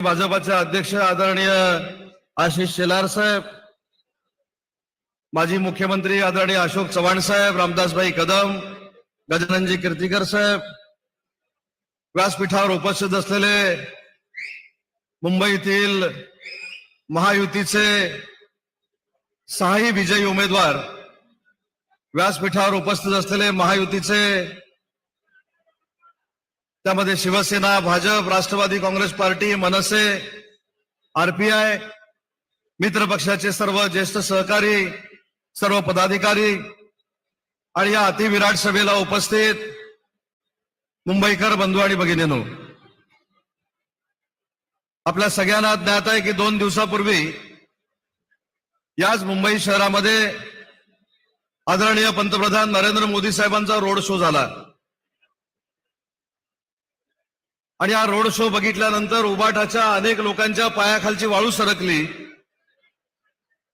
भाजपाचे अध्यक्ष आदरणीय आशिष शेलार साहेब माजी मुख्यमंत्री आदरणीय अशोक चव्हाण साहेब रामदासभाई कदम गजाननजी कीर्तीकर साहेब व्यासपीठावर उपस्थित असलेले मुंबईतील महायुतीचे सहाही विजयी उमेदवार व्यासपीठावर उपस्थित असलेले महायुतीचे त्यामध्ये Shiv Sena Bhajap Rashtrawadi Congress party Manse RPI मित्र पक्षाचे सर्व ज्येष्ठ सहकारी सर्व पदाधिकारी आणि या अतिविराट सभेला उपस्थित मुंबईकर बंधू आणि भगिनीनो. आपल्या सगळ्यांना ज्ञात आहे की दोन दिवसापूर्वी याच मुंबई शहरामध्ये आदरणीय पंतप्रधान नरेंद्र मोदी साहेबांचा रोड शो झाला. आणि हा रोड शो बघितल्यानंतर उबाटाच्या अनेक लोकांच्या पायाखालची वाळू सरकली.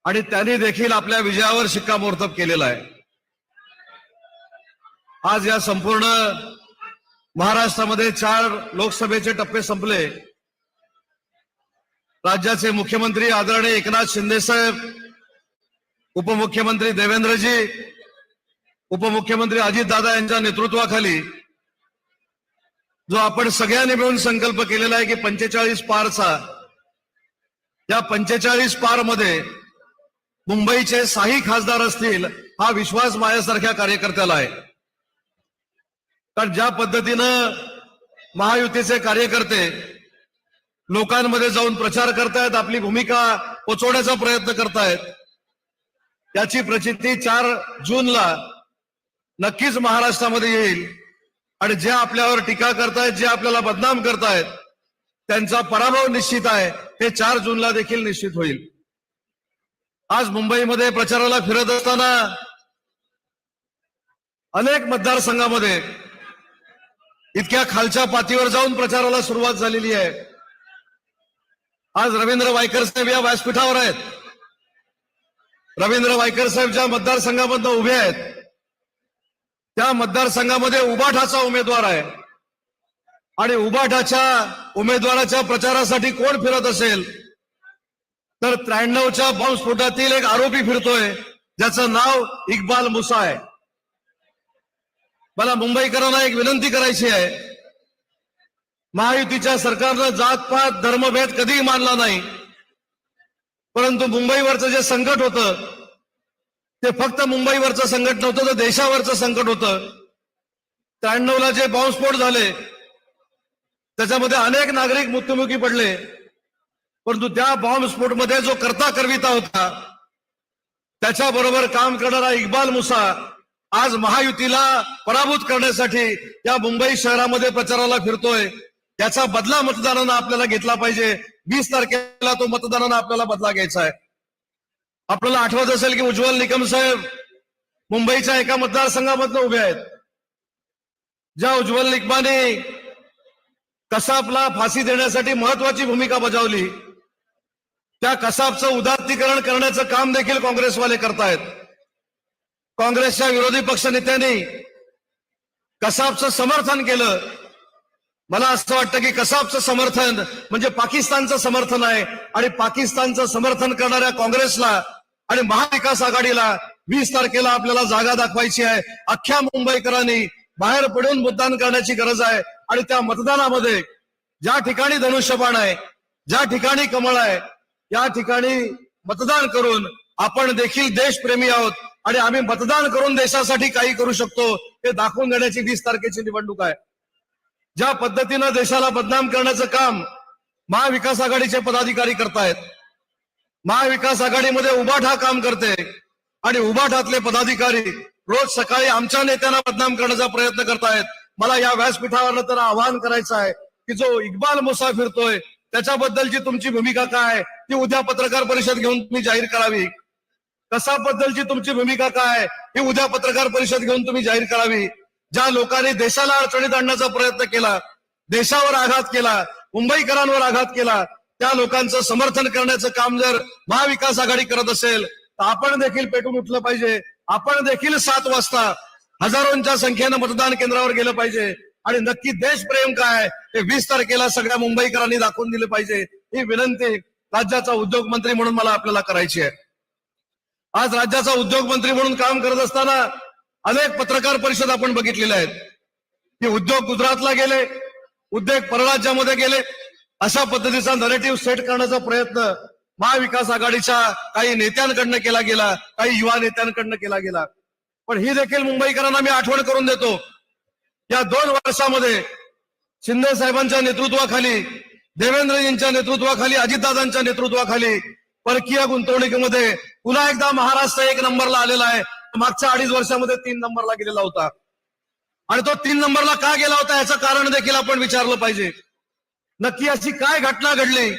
आणि त्यांनी देखील आपल्या विजयावर शिक्कामोर्तब केलेला आहे. आज या संपूर्ण महाराष्ट्रामध्ये चार लोकसभेचे टप्पे संपले. राज्याचे मुख्यमंत्री आदरणीय एकनाथ शिंदे साहेब उपमुख्यमंत्री देवेंद्रजी उपमुख्यमंत्री अजितदादा यांच्या नेतृत्वाखाली जो आपण सगळ्यांनी मिळून संकल्प केलेला आहे की पंचेचाळीस पारचा या पंचेचाळीस पारमध्ये मुंबईचे साही खासदार असतील हा विश्वास माझ्यासारख्या कार्यकर्त्याला आहे. कारण ज्या पद्धतीनं महायुतीचे कार्यकर्ते लोकांमध्ये जाऊन प्रचार करतायत आपली भूमिका पोचवण्याचा प्रयत्न करतायत त्याची प्रचिती चार जूनला नक्कीच महाराष्ट्रामध्ये येईल. आणि जे आपल्यावर टीका करतायत जे आपल्याला बदनाम करतायत त्यांचा पराभव निश्चित आहे. हे चार जूनला देखील निश्चित होईल. आज मुंबईमध्ये प्रचाराला फिरत असताना अनेक मतदारसंघामध्ये इतक्या खालच्या पातीवर जाऊन प्रचाराला सुरुवात झालेली आहे. आज रवींद्र वायकर साहेब या व्यासपीठावर आहेत. रवींद्र वायकर साहेब ज्या मतदारसंघामधनं उभे आहेत त्या मतदारसंघामध्ये उबाठाचा उमेदवार आहे. आणि उबाठाच्या उमेदवाराच्या प्रचारासाठी कोण फिरत असेल? तर त्र्याण्णवच्या बॉम्बस्फोटातील एक आरोपी फिरतोय ज्याचं नाव इक्बाल मुसा आहे. मला मुंबईकरांना एक विनंती करायची आहे. महायुतीच्या सरकारनं जातपात धर्मभेद कधीही मानला नाही. परंतु मुंबईवरचं जे संकट होतं ते फक्त मुंबईवरचं संकट नव्हतं तर देशावरचं संकट होतं. त्र्याण्णवला जे बॉम्बस्फोट झाले त्याच्यामध्ये अनेक नागरिक मृत्युमुखी पडले. परंतु त्या बॉम्बस्फोटमध्ये जो करता करविता होता त्याच्याबरोबर काम करणारा इक्बाल मुसा आज महायुतीला पराभूत करण्यासाठी या मुंबई शहरामध्ये प्रचाराला फिरतोय. त्याचा बदला मतदारांना आपल्याला घेतला पाहिजे. वीस तारखेला तो मतदारांना आपल्याला बदला घ्यायचा आहे. आपल्याला आठवत असेल की उज्ज्वल निकम साहेब मुंबईच्या एका मतदारसंघामधनं उभे आहेत. ज्या उज्ज्वल निकमाने कसाबला फाशी देण्यासाठी महत्वाची भूमिका बजावली त्या कसाबचं उदात्तीकरण करण्याचं काम देखील काँग्रेसवाले करतायत. काँग्रेसच्या विरोधी पक्ष नेत्यांनी कसाबचं समर्थन केलं. मला असं वाटतं की कसाबचं समर्थन म्हणजे पाकिस्तानचं समर्थन आहे आणि पाकिस्तानचं समर्थन करणाऱ्या काँग्रेसला आणि महाविकास आघाडीला वीस तारखेला आपल्याला जागा दाखवायची आहे. अख्ख्या मुंबईकरांनी बाहेर पडून मतदान करण्याची गरज आहे. आणि त्या मतदानामध्ये ज्या ठिकाणी धनुष्यबाण आहे ज्या ठिकाणी कमळ आहे या ठिकाणी मतदान करून आपण देखील देशप्रेमी आहोत. आणि आम्ही मतदान करून देशासाठी काही करू शकतो हे दाखवून देण्याची वीस तारखेची निवडणूक आहे. ज्या पद्धतीनं देशाला बदनाम करण्याचं काम महाविकास आघाडीचे पदाधिकारी करतायत महाविकास आघाडीमध्ये उभाठा काम करते आणि उबाठातले पदाधिकारी रोज सकाळी आमच्या नेत्यांना बदनाम करण्याचा प्रयत्न करतायत. मला या व्यासपीठावर तर आवाहन करायचं आहे की जो इक्बाल मुसा फिरतोय त्याच्याबद्दलची तुमची भूमिका काय आहे? ती उद्या पत्रकार परिषद घेऊन तुम्ही जाहीर करावी. कसाबद्दलची तुमची भूमिका काय आहे? ही उद्या पत्रकार परिषद घेऊन तुम्ही जाहीर करावी. ज्या लोकांनी देशाला अडचणीत आणण्याचा प्रयत्न केला देशावर आघात केला मुंबईकरांवर आघात केला त्या लोकांचं समर्थन करण्याचं काम जर महाविकास आघाडी करत असेल तर आपण देखील पेटून उठलं पाहिजे. आपण देखील सात वाजता हजारोंच्या संख्येनं मतदान केंद्रावर गेलं पाहिजे. आणि नक्की देशप्रेम काय हे वीस तारखेला सगळ्या मुंबईकरांनी दाखवून दिलं पाहिजे. ही विनंती राज्याचा उद्योग मंत्री म्हणून मला आपल्याला करायची आहे. आज राज्याचा उद्योग मंत्री म्हणून काम करत असताना अनेक पत्रकार परिषद आपण बघितलेल्या आहेत. की उद्योग गुजरातला गेले उद्योग परराज्यामध्ये गेले अशा पद्धतीचा नरेटिव्ह सेट करण्याचा प्रयत्न महाविकास आघाडीच्या काही नेत्यांकडनं केला गेला काही युवा नेत्यांकडनं केला गेला. पण ही देखील मुंबईकरांना मी आठवण करून देतो. या दोन वर्षामध्ये शिंदे साहेबांच्या नेतृत्वाखाली देवेंद्रजींच्या नेतृत्वाखाली अजितदादांच्या नेतृत्वाखाली परकीय गुंतवणुकीमध्ये पुन्हा एकदा महाराष्ट्र एक नंबरला आलेला आहे. मागच्या अडीच वर्षामध्ये तीन नंबरला गेलेला होता. आणि तो तीन नंबरला का गेला होता याचं कारण देखील आपण विचारलं पाहिजे. नक्की अशी काय घटना घडली?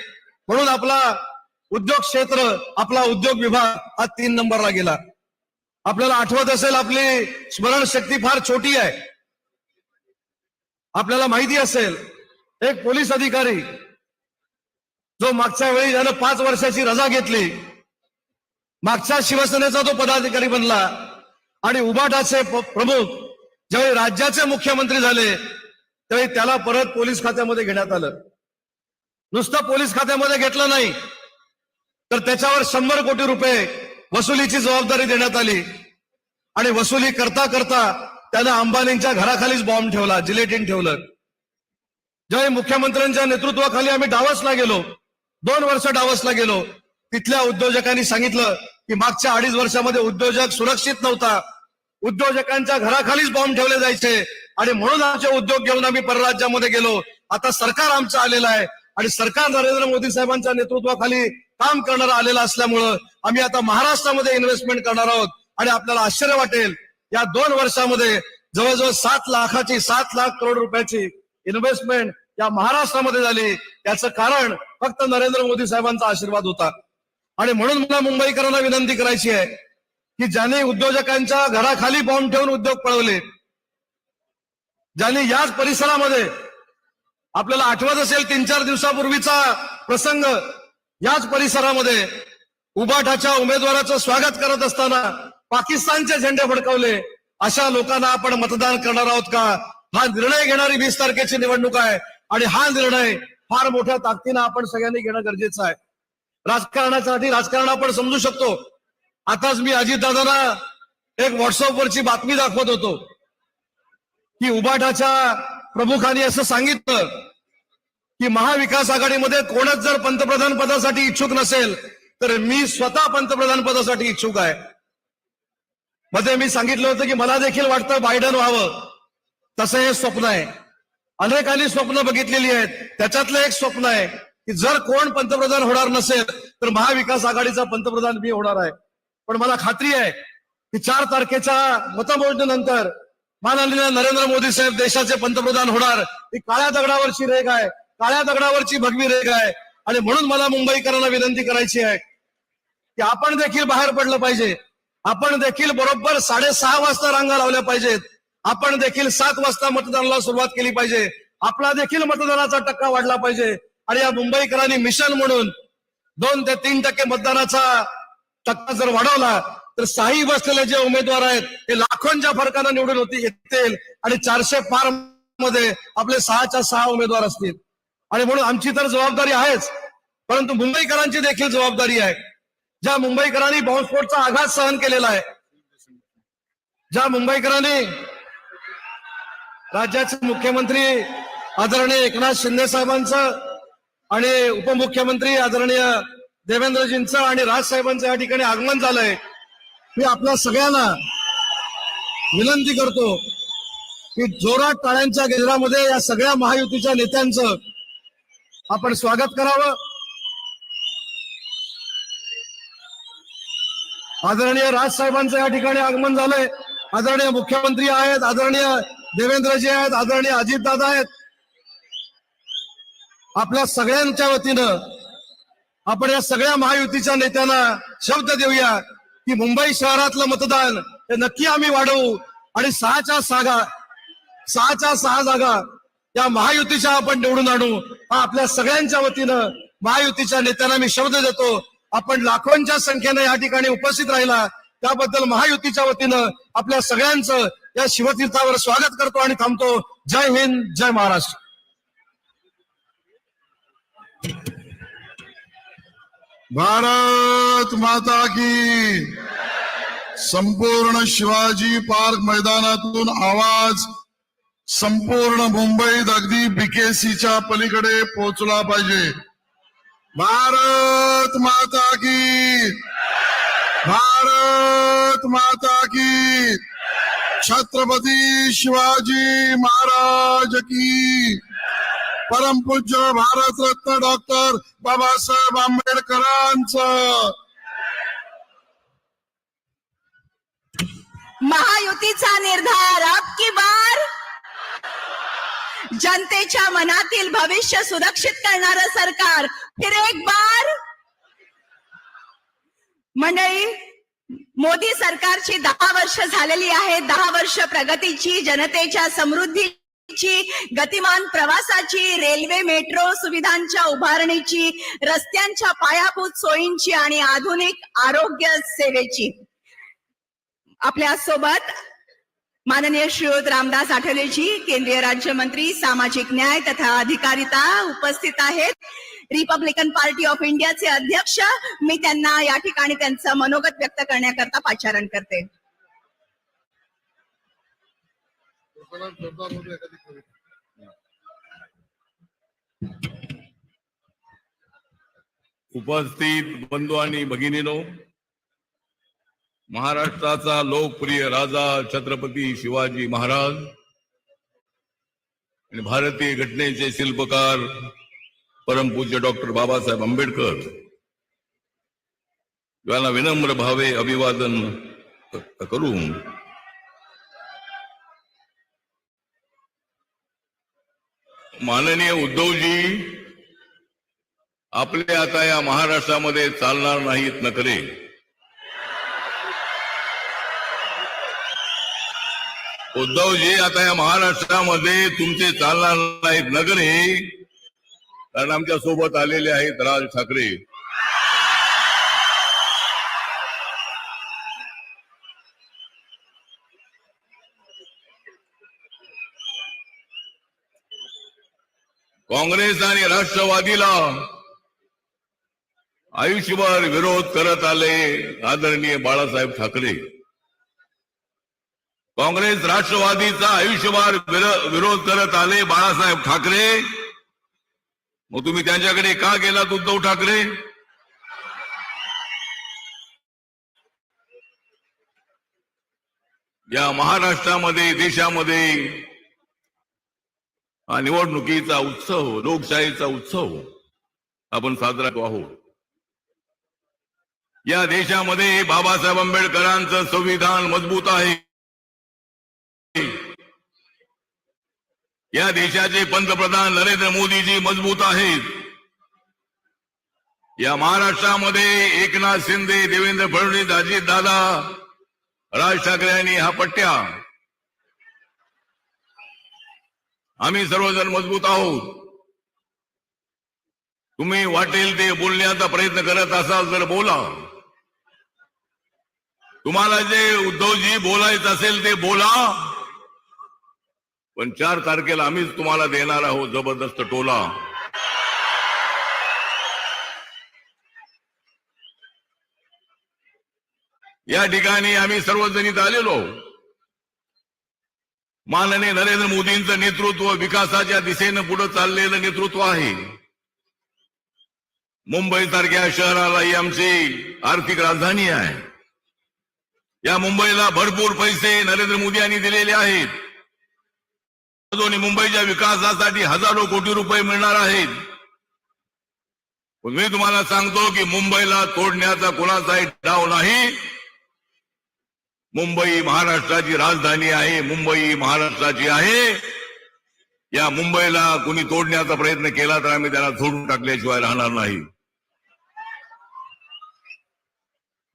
म्हणून आपला उद्योग क्षेत्र आपला उद्योग विभाग हा तीन नंबरला गेला. आपल्याला आठवत असेल आपली स्मरणशक्ती फार छोटी आहे. आपल्याला माहिती असेल एक पोलीस अधिकारी जो मागच्या वेळी ज्यानं पाच वर्षाची रजा घेतली. मागच्या शिवसेनेचा तो पदाधिकारी बनला. आणि उबाटाचे प्रमुख ज्यावेळी राज्याचे मुख्यमंत्री झाले त्यावेळी त्याला परत पोलीस खात्यामध्ये घेण्यात आलं. नुसतं पोलीस खात्यामध्ये घेतलं नाही. तर त्याच्यावर शंभर कोटी रुपये वसुलीची जबाबदारी देण्यात आली. आणि वसुली करता करता त्यानं अंबानींच्या घराखालीच बॉम्ब ठेवला जिलेटिन ठेवलं. ज्यावेळी मुख्यमंत्र्यांच्या नेतृत्वाखाली आम्ही डावसला गेलो दोन वर्ष डावसला गेलो तिथल्या उद्योजकांनी सांगितलं की मागच्या अडीच वर्षामध्ये उद्योजक सुरक्षित नव्हता. उद्योजकांच्या घराखालीच बॉम्ब ठेवले जायचे. आणि म्हणून आमचे उद्योग घेऊन आम्ही परराज्यामध्ये गेलो. आता सरकार आमचं आलेलं आहे. आणि सरकार नरेंद्र मोदी साहेबांच्या नेतृत्वाखाली काम करणारा आलेलं असल्यामुळं आम्ही आता महाराष्ट्रामध्ये इन्व्हेस्टमेंट करणार आहोत. आणि आपल्याला आश्चर्य वाटेल या दोन वर्षामध्ये जवळजवळ सात लाखाची सात लाख करोड रुपयाची इन्व्हेस्टमेंट या महाराष्ट्रामध्ये झाली. याचं कारण फक्त नरेंद्र मोदी साहेबांचा आशीर्वाद होता. आणि म्हणून मला मुंबईकरांना विनंती करायची आहे की ज्यांनी उद्योजकांच्या घराखाली बॉम्ब ठेवून उद्योग पळवले ज्यांनी याच परिसरामध्ये आपल्याला आठवत असेल तीन चार दिवसापूर्वीचा प्रसंग याच परिसरामध्ये उबाठाच्या उमेदवाराचं स्वागत करत असताना पाकिस्तानचे झेंडे फडकवले. अशा लोकांना आपण मतदान करणार आहोत का? हा निर्णय घेणारी वीस तारखेची निवडणूक आहे आणि हा निर्णय फार मोठ्या ताकदीनं आपण सगळ्यांनी घेणं गरजेचं आहे. राजकारणासाठी राजकारण आपण समजू शकतो. आताच मी अजितदादांना एक व्हॉट्सअपवरची बातमी दाखवत होतो. की उबाठाच्या प्रमुखांनी असं सांगितलं की महाविकास आघाडीमध्ये कोणच जर पंतप्रधान पदासाठी इच्छुक नसेल तर मी स्वतः पंतप्रधान पदासाठी इच्छुक आहे. मध्ये मी सांगितलं होतं की मला देखील वाटतं बायडन व्हावं. तसं हे स्वप्न आहे. अनेकांनी स्वप्न बघितलेली आहेत. त्याच्यातलं एक स्वप्न आहे की जर कोण पंतप्रधान होणार नसेल तर महाविकास आघाडीचा पंतप्रधान मी होणार आहे. पण मला खात्री आहे की चार तारखेच्या मतमोजणीनंतर माननीय नरेंद्र मोदी साहेब देशाचे पंतप्रधान होणार. ही काळ्या दगडावरची रेख आहे. काळ्या दगडावरची भगवी रेख आहे. आणि म्हणून मला मुंबईकरांना विनंती करायची आहे की आपण देखील बाहेर पडलं पाहिजे. आपण देखील बरोबर साडेसहा वाजता रांगा लावल्या पाहिजेत. आपण देखील सात वाजता मतदानाला सुरुवात केली पाहिजे. आपला देखील मतदानाचा टक्का वाढला पाहिजे. आणि या मुंबईकरांनी मिशन म्हणून दोन ते तीन टक्के मतदानाचा टक्का जर वाढवला तर साई बसलेले जे उमेदवार आहेत ते लाखोंच्या फरकानं निवडून होती येतील. आणि चारशे पारमध्ये आपले सहाच्या सहा उमेदवार असतील. आणि म्हणून आमची तर जबाबदारी आहेच. परंतु मुंबईकरांची देखील जबाबदारी आहे. ज्या मुंबईकरांनी बॉम्बस्फोटचा आघात सहन केलेला आहे ज्या मुंबईकरांनी राज्याचे मुख्यमंत्री आदरणीय एकनाथ शिंदे साहेबांचं आणि उपमुख्यमंत्री आदरणीय देवेंद्रजींचं आणि राजसाहेबांचं या ठिकाणी आगमन झालंय. मी आपल्या सगळ्यांना विनंती करतो की जोरात टाळ्यांच्या गजरामध्ये या सगळ्या महायुतीच्या नेत्यांचं आपण स्वागत करावं. आदरणीय राजसाहेबांचं या ठिकाणी आगमन झालंय. आदरणीय मुख्यमंत्री आहेत आदरणीय देवेंद्रजी आहेत आदरणीय अजितदादा आहेत. आपल्या सगळ्यांच्या वतीनं आपण या सगळ्या महायुतीच्या नेत्यांना शब्द देऊया. की मुंबई शहरातलं मतदान हे नक्की आम्ही वाढवू. आणि सहाच्या सहा सहाच्या सहा जागा या महायुतीच्या आपण निवडून आणू. हा आपल्या सगळ्यांच्या वतीनं महायुतीच्या नेत्यांना मी शब्द देतो. आपण लाखोंच्या संख्येनं या ठिकाणी उपस्थित राहिला. त्याबद्दल महायुतीच्या वतीनं आपल्या सगळ्यांचं या शिवतीर्थावर स्वागत करतो आणि थांबतो. जय हिंद जय महाराष्ट्र. भारत माता की। संपूर्ण शिवाजी पार्क मैदानातून आवाज संपूर्ण मुंबईत अगदी बीकेसीच्या पलीकडे पोहोचला पाहिजे. भारत माता की। भारत माता की। छत्रपती शिवाजी महाराज की। परमपूज्य भारतरत्न डॉक्टर बाबासाहेब आंबेडकरांचं. महायुतीचा निर्धार अब की बार. जनतेच्या मनातील भविष्य सुरक्षित करणार सरकार फिर एक बार. मंडळी मोदी सरकारची दहा वर्ष झालेली आहे दहा वर्ष प्रगतीची जनतेच्या समृद्धी गतिमान प्रवासाची रेल्वे मेट्रो सुविधांच्या उभारणीची रस्त्यांच्या पायाभूत सोयींची आणि आधुनिक आरोग्य सेवेची. आपल्यासोबत माननीय श्रीयुत रामदास आठवलेजी केंद्रीय राज्यमंत्री सामाजिक न्याय तथा अधिकारिता उपस्थित आहेत. रिपब्लिकन पार्टी ऑफ इंडियाचे अध्यक्ष मी त्यांना या ठिकाणी त्यांचं मनोगत व्यक्त करण्याकरता पाचारण करते. उपस्थित बंधू आणि भगिनीनो महाराष्ट्राचा लोकप्रिय राजा छत्रपती शिवाजी महाराज आणि भारतीय घटनेचे शिल्पकार परमपूज्य डॉक्टर बाबासाहेब आंबेडकर यांना विनम्र भावे अभिवादन करून माननीय उद्धवजी आपले आता या महाराष्ट्रामध्ये चालणार नाहीत नखरे उद्धवजी आता या महाराष्ट्रामध्ये तुमचे चालणार नाहीत नगरे कारण आमच्यासोबत आलेले आहेत राज ठाकरे. काँग्रेस आणि राष्ट्रवादीला आयुष्यभर विरोध करत आले आदरणीय बाळासाहेब ठाकरे. काँग्रेस राष्ट्रवादीचा आयुष्यभर विरोध करत आले बाळासाहेब ठाकरे. मग तुम्ही त्यांच्याकडे का गेलात उद्धव ठाकरे? या महाराष्ट्रामध्ये देशामध्ये हा निवडणुकीचा उत्सव हो, लोकशाहीचा उत्सव हो. आपण साजरा करतो आहोत. या देशामध्ये बाबासाहेब आंबेडकरांचं संविधान मजबूत आहे. या देशाचे पंतप्रधान नरेंद्र मोदीजी मजबूत आहेत. या महाराष्ट्रामध्ये एकनाथ शिंदे देवेंद्र फडणवीस अजित दादा राज ठाकरे यांनी हा पट्ट्या आम्ही सर्वजण मजबूत आहोत. तुम्ही वाटेल ते बोलण्याचा प्रयत्न करत असाल तर बोला. तुम्हाला जे उद्धवजी बोलायचं असेल ते बोला. पण चार तारखेला आम्हीच तुम्हाला देणार आहोत जबरदस्त टोला. या ठिकाणी आम्ही सर्वजणीत इथं आलेलो. माननीय नरेंद्र मोदींचं नेतृत्व विकासाच्या दिशेनं पुढे चाललेलं नेतृत्व आहे. मुंबई सारख्या शहराला ही आमची आर्थिक राजधानी आहे. या मुंबईला भरपूर पैसे नरेंद्र मोदी यांनी दिलेले आहेत. अजून मुंबईच्या विकासासाठी हजारो कोटी रुपये मिळणार आहेत. मी तुम्हाला सांगतो की मुंबईला तोडण्याचा कोणाचाही डाव नाही. मुंबई महाराष्ट्राची राजधानी आहे मुंबई महाराष्ट्राची आहे. या मुंबईला कुणी तोडण्याचा प्रयत्न केला तर आम्ही त्याला सोडून टाकल्याशिवाय राहणार नाही.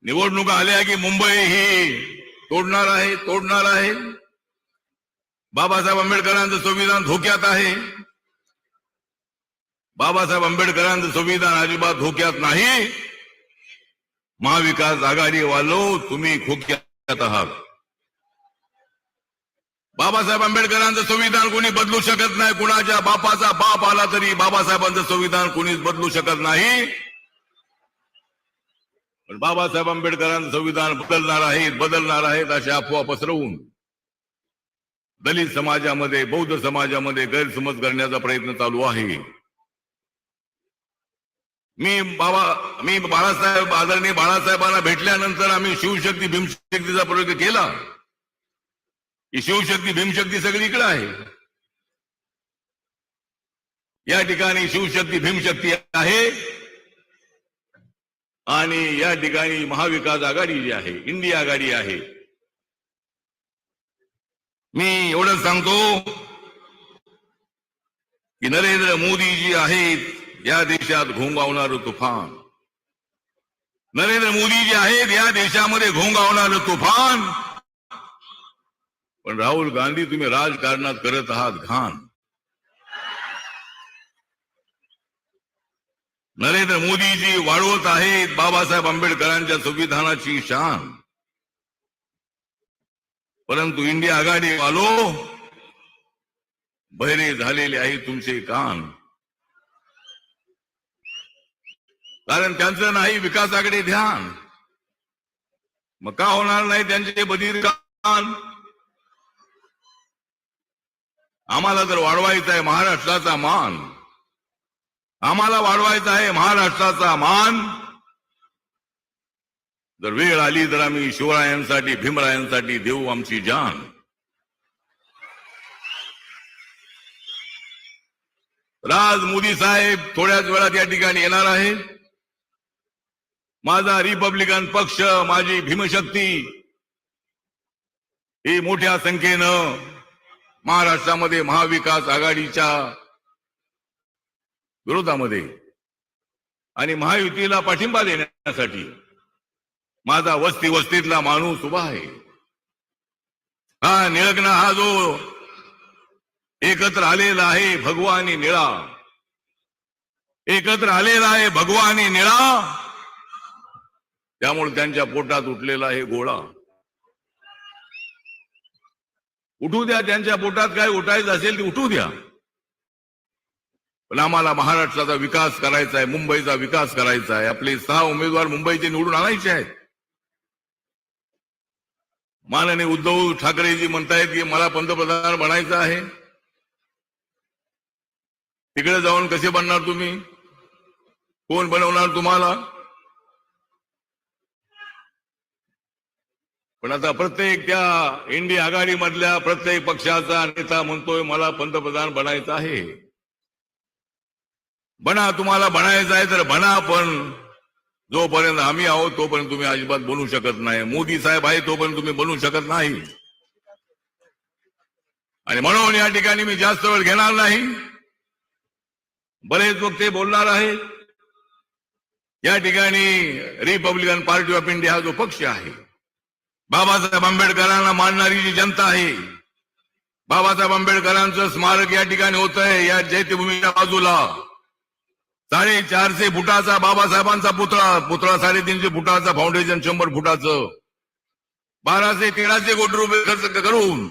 निवडणुका आल्या की मुंबई ही तोडणार आहे तोडणार आहे. बाबासाहेब आंबेडकरांचं संविधान धोक्यात आहे. बाबासाहेब आंबेडकरांचं संविधान अजिबात धोक्यात नाही. महाविकास आघाडी वालो तुम्ही खोक्यात आहात. बाबासाहेब आंबेडकरांचं संविधान कोणी बदलू शकत नाही कुणाच्या बापाचा बाप आला तरी बाबासाहेबांचं संविधान कोणीच बदलू शकत नाही. पण बाबासाहेब आंबेडकरांचं संविधान बदलणार आहेत बदलणार आहेत अशा अफवा पसरवून. दलित समाजामध्ये बौद्ध समाजामध्ये गैरसमज करण्याचा प्रयत्न चालू आहे. मी बाबा मी बाळासाहेब आदरणीय बाळासाहेबांना भेटल्यानंतर आम्ही शिवशक्ती भीमशक्तीचा प्रयोग केला. ही शिवशक्ती भीमशक्ती सगळी इकडे आहे. या ठिकाणी शिवशक्ती भीमशक्ती आहे. आणि या ठिकाणी महाविकास आघाडी जी आहे इंडिया आघाडी आहे. मी एवढंच सांगतो की नरेंद्र मोदी जी आहेत. या देशात घोंगावणार तुफान. नरेंद्र मोदी जे आहेत या देशामध्ये घोंगावणार तुफान. पण राहुल गांधी तुम्ही राजकारणात करत आहात घाण. नरेंद्र मोदीजी वाढवत आहेत बाबासाहेब आंबेडकरांच्या संविधानाची शान. परंतु इंडिया आघाडी वालो बहिरे झालेले आहे तुमचे कान. कारण त्यांचं नाही विकासाकडे ध्यान. मग का होणार नाही त्यांचे बधीर कान? आम्हाला जर वाढवायचा आहे महाराष्ट्राचा मान आम्हाला वाढवायचा आहे महाराष्ट्राचा मान जर वेळ आली तर आम्ही शिवरायांसाठी भीमरायांसाठी देऊ आमची जान. राज मोदी साहेब थोड्याच वेळात या ठिकाणी येणार आहे. माझा रिपब्लिकन पक्ष माझी भीमशक्ती. ही मोठ्या संख्येनं महाराष्ट्रामध्ये महाविकास आघाडीच्या विरोधामध्ये आणि महायुतीला पाठिंबा देण्यासाठी माझा वस्ती वस्तीतला माणूस उभा आहे. हा निळग्न हा जो एकत्र आलेला आहे भगवानी निळा. एकत्र आलेला आहे भगवानी निळा. त्यामुळे त्यांच्या पोटात उठलेला आहे गोळा. उठू द्या त्यांच्या पोटात काय उठायचं असेल ते उठू द्या. पण आम्हाला महाराष्ट्राचा विकास करायचा आहे मुंबईचा विकास करायचा आहे. आपले सहा उमेदवार मुंबईचे निवडून आणायचे आहेत. माननीय उद्धव ठाकरेजी म्हणतायत की मला पंतप्रधान बनायचं आहे. तिकडे जाऊन कसे बनणार तुम्ही? कोण बनवणार तुम्हाला? पण आता प्रत्येक त्या इंडिया आघाडीमधल्या प्रत्येक पक्षाचा नेता म्हणतोय मला पंतप्रधान बनायचं आहे. बना तुम्हाला बनायचं आहे तर बना पण जोपर्यंत आम्ही आहोत तोपर्यंत तुम्ही अजिबात बनू शकत नाही. मोदी साहेब आहे तोपर्यंत तुम्ही बनू शकत नाही. आणि म्हणून या ठिकाणी मी जास्त वेळ घेणार नाही. बरेच वक्ते बोलणार आहेत. या ठिकाणी रिपब्लिकन पार्टी ऑफ इंडिया हा जो पक्ष आहे बाबासाहेब आंबेडकरांना मानणारी जी जनता आहे बाबासाहेब आंबेडकरांचं स्मारक या ठिकाणी होत आहे या जैत्यभूमीच्या बाजूला. साडेचारशे फुटाचा बाबासाहेबांचा पुतळा पुतळा साडेतीनशे फुटाचा फाउंडेशन शंभर फुटाचं. बाराशे तेराशे कोटी रुपये खर्च करून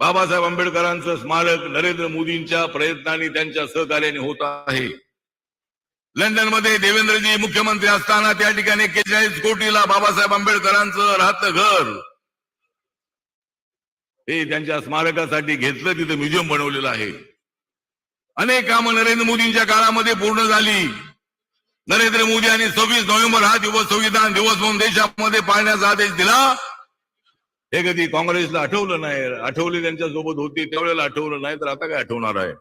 बाबासाहेब आंबेडकरांचं स्मारक नरेंद्र मोदींच्या प्रयत्नाने त्यांच्या सहकार्याने होत आहे. लंडनमध्ये देवेंद्रजी मुख्यमंत्री असताना त्या ठिकाणी एक्केचाळीस कोटीला बाबासाहेब आंबेडकरांचं राहतं घर. हे त्यांच्या स्मारकासाठी घेतलं तिथे म्युझियम बनवलेलं आहे. अनेक कामं नरेंद्र मोदींच्या काळामध्ये पूर्ण झाली. नरेंद्र मोदी यांनी सव्वीस नोव्हेंबर हा दिवस संविधान दिवस म्हणून देशामध्ये पाळण्याचा आदेश दिला. हे कधी काँग्रेसला आठवलं नाही आठवले त्यांच्यासोबत होती त्यावेळेला आठवलं नाही तर आता काय आठवणार आहे?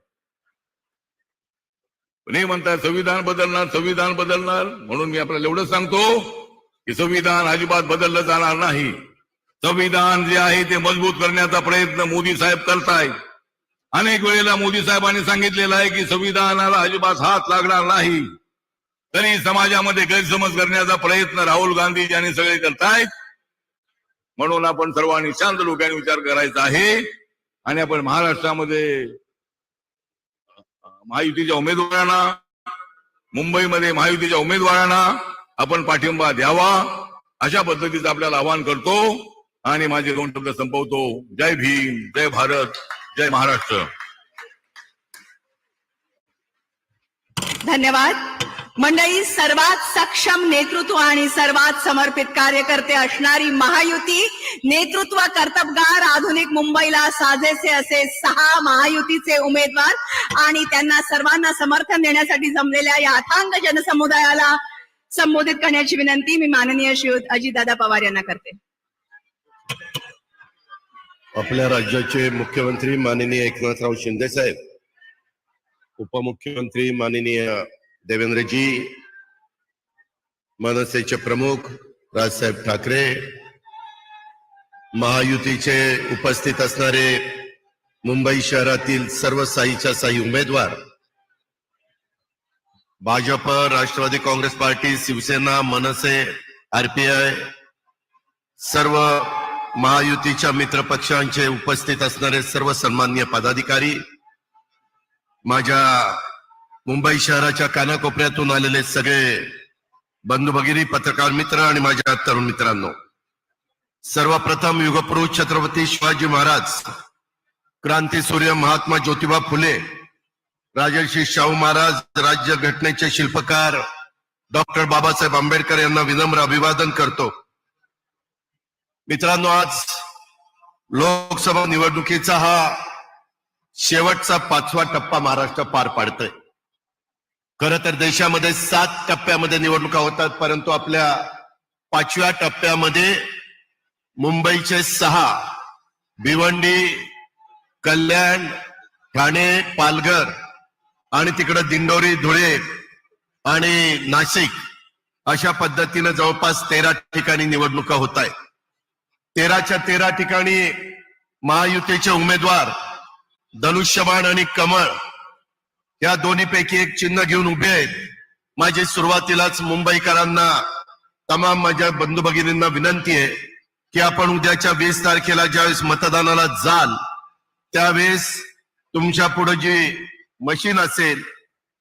नाही म्हणताय संविधान बदलणार संविधान बदलणार. म्हणून मी आपल्याला एवढंच सांगतो की संविधान अजिबात बदललं जाणार नाही. संविधान जे आहे ते मजबूत करण्याचा प्रयत्न मोदी साहेब करतायत. अनेक वेळेला मोदी साहेबांनी सांगितलेलं आहे की संविधानाला अजिबात हात लागणार नाही. तरी समाजामध्ये गैरसमज करण्याचा प्रयत्न राहुल गांधी यांनी सगळे करतायत. म्हणून आपण सर्वांनी शांत लोकांनी विचार करायचा आहे. आणि आपण महाराष्ट्रामध्ये महायुतीच्या उमेदवारांना मुंबईमध्ये महायुतीच्या उमेदवारांना आपण पाठिंबा द्यावा अशा पद्धतीचं आपल्याला आवाहन करतो. आणि माझे दोन शब्द संपवतो. जय भीम जय भारत जय महाराष्ट्र. धन्यवाद. मंडळी सर्वात सक्षम नेतृत्व आणि सर्वात समर्पित कार्यकर्ते असणारी महायुती नेतृत्व कर्तबगार आधुनिक मुंबईला साजेसे असे सहा महायुतीचे उमेदवार आणि त्यांना सर्वांना समर्थन देण्यासाठी जमलेल्या या अथांग जनसमुदायाला संबोधित करण्याची विनंती मी माननीय श्रीयुत अजितदादा पवार यांना करते. आपल्या राज्याचे मुख्यमंत्री माननीय एकनाथराव शिंदे साहेब उपमुख्यमंत्री माननीय देवेंद्रजी मनसेचे प्रमुख राजसाहेब ठाकरे महायुतीचे उपस्थित असणारे मुंबई शहरातील सर्व साईच्या साई उमेदवार भाजप राष्ट्रवादी काँग्रेस पार्टी शिवसेना मनसे आरपीआय सर्व महायुतीच्या मित्र पक्षांचे उपस्थित असणारे सर्व सन्मान्य पदाधिकारी माझ्या मुंबई शहराच्या कानाकोपऱ्यातून आलेले सगळे बंधू भगिनी पत्रकार मित्र आणि माझ्या तरुण मित्रांनो सर्वप्रथम युगपुरुष छत्रपती शिवाजी महाराज क्रांती सूर्य महात्मा ज्योतिबा फुले राजर्षी शाहू महाराज राज्य घटनेचे शिल्पकार डॉक्टर बाबासाहेब आंबेडकर यांना विनम्र अभिवादन करतो. मित्रांनो आज लोकसभा निवडणुकीचा हा शेवटचा पाचवा टप्पा महाराष्ट्र पार पाडतोय. खर तर देशामध्ये सात टप्प्यामध्ये निवडणुका होतात परंतु आपल्या पाचव्या टप्प्यामध्ये मुंबईचे सहा भिवंडी कल्याण ठाणे पालघर आणि तिकडं दिंडोरी धुळे आणि नाशिक अशा पद्धतीनं जवळपास तेरा ठिकाणी निवडणुका होत आहेत. तेराच्या तेरा ठिकाणी महायुतीचे उमेदवार धनुष्यबाण आणि कमळ या दोन्हीपैकी एक चिन्ह घेऊन उभे आहेत. माझी सुरुवातीलाच मुंबईकरांना तमाम माझ्या बंधू भगिनींना विनंती आहे की आपण उद्याच्या वीस तारखेला ज्यावेळेस मतदानाला जाल त्यावेळेस तुमच्यापुढे जी मशीन असेल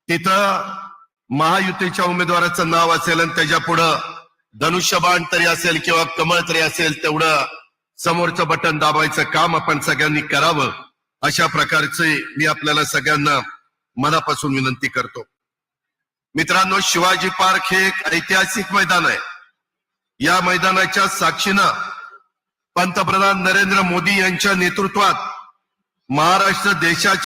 तिथं महायुतीच्या उमेदवाराचं नाव असेल आणि त्याच्या पुढं धनुष्यबाण तरी असेल किंवा कमळ तरी असेल तेवढं समोरचं बटन दाबायचं काम आपण सगळ्यांनी करावं. अशा प्रकारचे मी आपल्याला सगळ्यांना मनापासून विनंती करतो. मित्रांनो शिवाजी पार्क हे एक ऐतिहासिक मैदान आहे. या मैदानाच्या साक्षीनं पंतप्रधान नरेंद्र मोदी यांच्या नेतृत्वात महाराष्ट्र देशाच्या